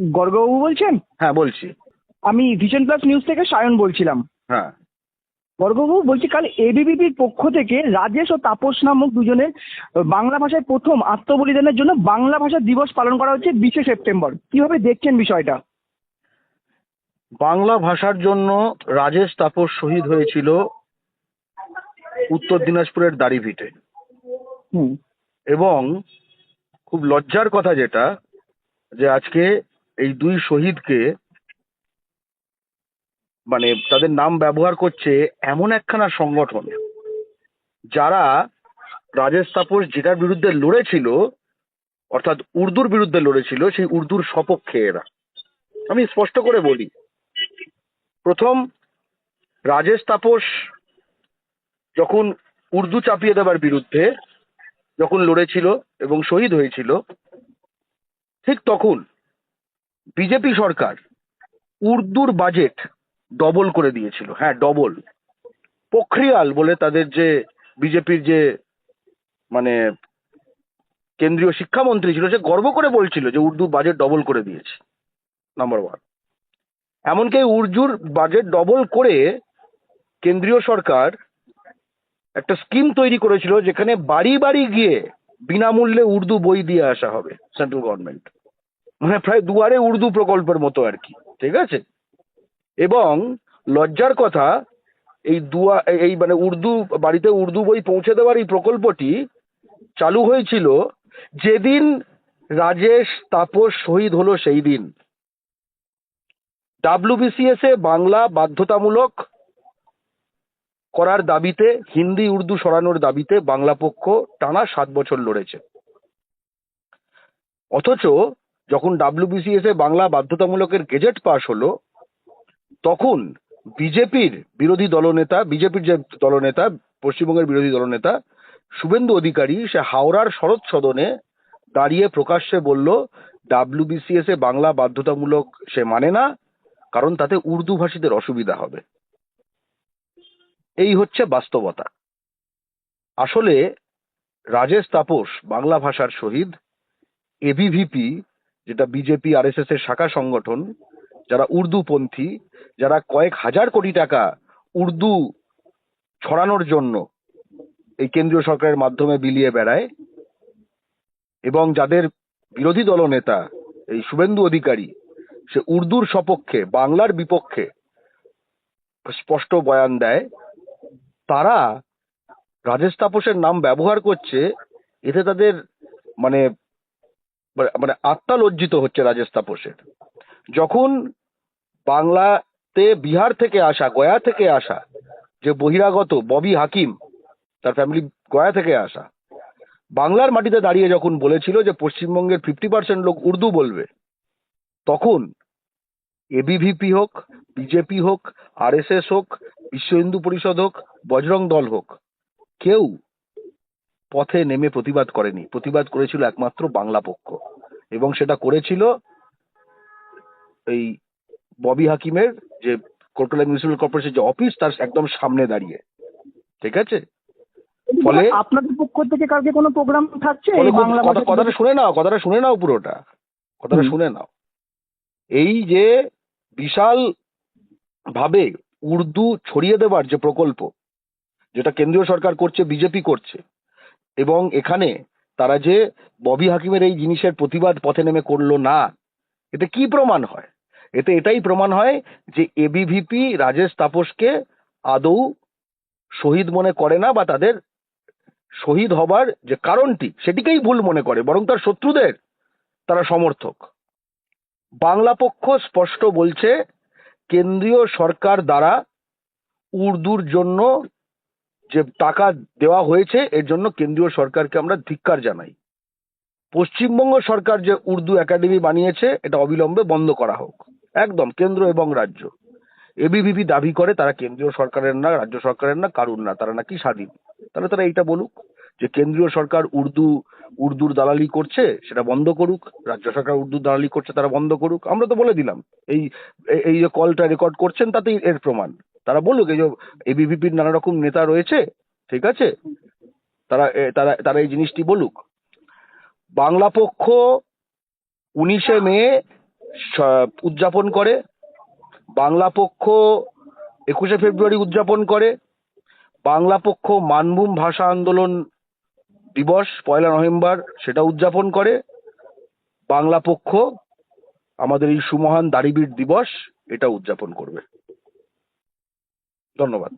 গর্গবাবু বলছেন? হ্যাঁ বলছি। আমি ভিশন প্লাস নিউজ থেকে সায়ন বলছিলাম। হ্যাঁ। গর্গবাবু বলছি কাল এবিভিপির পক্ষ থেকে রাজেশ ও তাপস নামক দুজনের বাংলা ভাষায় প্রথম আত্মবলিদানের জন্য বাংলা ভাষা দিবস পালন করা হচ্ছে বিশে সেপ্টেম্বর। কীভাবে দেখছেন বিষয়টা? বাংলা ভাষার জন্য রাজেশ তাপস শহীদ হয়েছিল উত্তর দিনাজপুরের দাড়িভিটে। হুম। এবং খুব লজ্জার কথা যেটা যে আজকে এই দুই শহীদকে মানে তাদের নাম ব্যবহার করছে এমন একখানা সংগঠন, যারা রাজেশ তাপস যেটার বিরুদ্ধে লড়েছিল, অর্থাৎ উর্দুর বিরুদ্ধে লড়েছিল, সেই উর্দুর সপক্ষে এরা। আমি স্পষ্ট করে বলি, প্রথম রাজেশ তাপস যখন উর্দু চাপিয়ে দেবার বিরুদ্ধে যখন লড়েছিল এবং শহীদ হয়েছিল, ঠিক তখন বিজেপি সরকার উর্দুর বাজেট ডবল করে দিয়েছিল। হ্যাঁ ডবল পোখরিয়াল বলে তাদের যে বিজেপির যে মানে কেন্দ্রীয় শিক্ষামন্ত্রী ছিল, সে গর্ব করে বলছিল যে উর্দু বাজেট ডবল করে দিয়েছে। নাম্বার ওয়ান এমনকি উর্দুর বাজেট ডবল করে কেন্দ্রীয় সরকার একটা স্কিম তৈরি করেছিল, যেখানে বাড়ি বাড়ি গিয়ে বিনামূল্যে উর্দু বই দিয়ে আসা হবে সেন্ট্রাল গভর্নমেন্ট মানে প্রায় দুয়ারে উর্দু প্রকল্পের মতো আর কি, ঠিক আছে? এবং লজ্জার কথা, এই দুয়া, এই মানে উর্দু, বাড়িতে উর্দু বই পৌঁছে দেওয়ার এই প্রকল্পটি চালু হয়েছিল যেদিন রাজেশ তাপস শহীদ হলো সেই দিন। ডাব্লিউবিসিএস এ বাংলা বাধ্যতামূলক করার দাবিতে, হিন্দি উর্দু সরানোর দাবিতে বাংলা পক্ষ টানা সাত বছর লড়েছে। অথচ যখন ডাব্লিউবিসিএস এ বাংলা বাধ্যতামূলকের গেজেট পাশ হলো, তখন বিজেপির বিরোধী দলনেতা, বিজেপির যে দলনেতা, পশ্চিমবঙ্গের বিরোধী দলনেতা, শুভেন্দু অধিকারী, সে হাওড়ার শরৎ সদনে দাঁড়িয়ে প্রকাশ্যে বলল ডাব্লিউবিসিএস এ বাংলা বাধ্যতামূলক সে মানে না, কারণ তাতে উর্দু ভাষীদের অসুবিধা হবে। এই হচ্ছে বাস্তবতা। আসলে রাজেশ তাপস বাংলা ভাষার শহীদ এবিভিপি যেটা বিজেপি আরএসএস এর শাখা সংগঠন, যারা উর্দুপন্থী, যারা কয়েক হাজার কোটি টাকা উর্দু ছড়ানোর জন্য এই কেন্দ্রীয় সরকারের মাধ্যমে বিলিয়ে বেড়ায় এবং যাদের বিরোধী দলনেতা এই শুভেন্দু অধিকারী, সে উর্দুর সপক্ষে, বাংলার বিপক্ষে স্পষ্ট বয়ান দেয়, তারা রাজেশ তাপসের নাম ব্যবহার করছে, এতে তাদের মানে মানে আত্মা লজ্জিত হচ্ছে রাজেশ তাপসের। যখন বাংলাতে বিহার থেকে আসা, গয়া থেকে আসা যে বহিরাগত ববি হাকিম, তার ফ্যামিলি গয়া থেকে আসা, বাংলার মাটিতে দাঁড়িয়ে যখন বলেছিল যে পশ্চিমবঙ্গের ফিফটি পার্সেন্ট লোক উর্দু বলবে, তখন এবিভিপি হোক বিজেপি হোক আরএসএস হোক, বিশ্ব হিন্দু পরিষদ হোক, বজরং দল হোক, কেউ পথে নেমে প্রতিবাদ করেনি। প্রতিবাদ করেছিল একমাত্র বাংলা পক্ষ। এবং সেটা করেছিল এই ববি হাকিমের যে কোটলা মিউনিসিপ্যাল কর্পোরেশন যে অফিস তার একদম সামনে দাঁড়িয়ে। ঠিক আছে? ফলে আপনাদের পক্ষ থেকে কালকে কোনো প্রোগ্রাম থাকছে? কথাটা শুনে নাও কথাটা শুনে নাও পুরোটা। কথাটা শুনে নাও। এই যে বিশাল ভাবে উর্দু ছড়িয়ে দেবার যে প্রকল্প যেটা কেন্দ্রীয় সরকার করছে বিজেপি করছে এবং এখানে তারা যে ববি হাকিমের এই জিনিসের প্রতিবাদ পথে নেমে করল না, এতে কি প্রমাণ হয়? এতে এটাই প্রমাণ হয় যে এবিভিপি রাজেশ তাপসকে আদৌ শহীদ মনে করে না বা তাদের শহীদ হবার যে কারণটি সেটিকেই ভুল মনে করে, বরং তার শত্রুদের তারা সমর্থক। বাংলা পক্ষ স্পষ্ট বলছে, কেন্দ্রীয় সরকার দ্বারা উর্দুর জন্য যে টাকা দেওয়া হয়েছে, এর জন্য কেন্দ্রীয় সরকারকে আমরা ধিক্কার জানাই। পশ্চিমবঙ্গ সরকার যে উর্দু একাডেমি বানিয়েছে, এটা অবিলম্বে বন্ধ করা হোক। একদম, কেন্দ্র এবং রাজ্য। এবিভিপি দাবি করে, তারা কেন্দ্রীয় সরকারের না, রাজ্য সরকারের না, কারুর না, তারা নাকি স্বাধীন। তাহলে তারা এইটা বলুক যে কেন্দ্রীয় সরকার উর্দু, উর্দুর দালালি করছে, সেটা বন্ধ করুক। রাজ্য সরকার উর্দুর দালালি করছে, তারা বন্ধ করুক। আমরা তো বলে দিলাম, এই, এই- যে কলটা রেকর্ড করছেন, তাতেই এর প্রমাণ। তারা বলুক এই যে এবিভিপির নানা রকম নেতা রয়েছে, ঠিক আছে? তারা তারা তারা এই জিনিসটি বলুক। বাংলা পক্ষ উনিশে মে উদযাপন করে। বাংলা পক্ষ একুশে ফেব্রুয়ারি উদযাপন করে। বাংলা পক্ষ মানভূম ভাষা আন্দোলন দিবস, পয়লা নভেম্বর, সেটা উদযাপন করে। বাংলা পক্ষ আমাদের এই সুমহান দাড়িবীর দিবস, এটা উদযাপন করবে। ধন্যবাদ।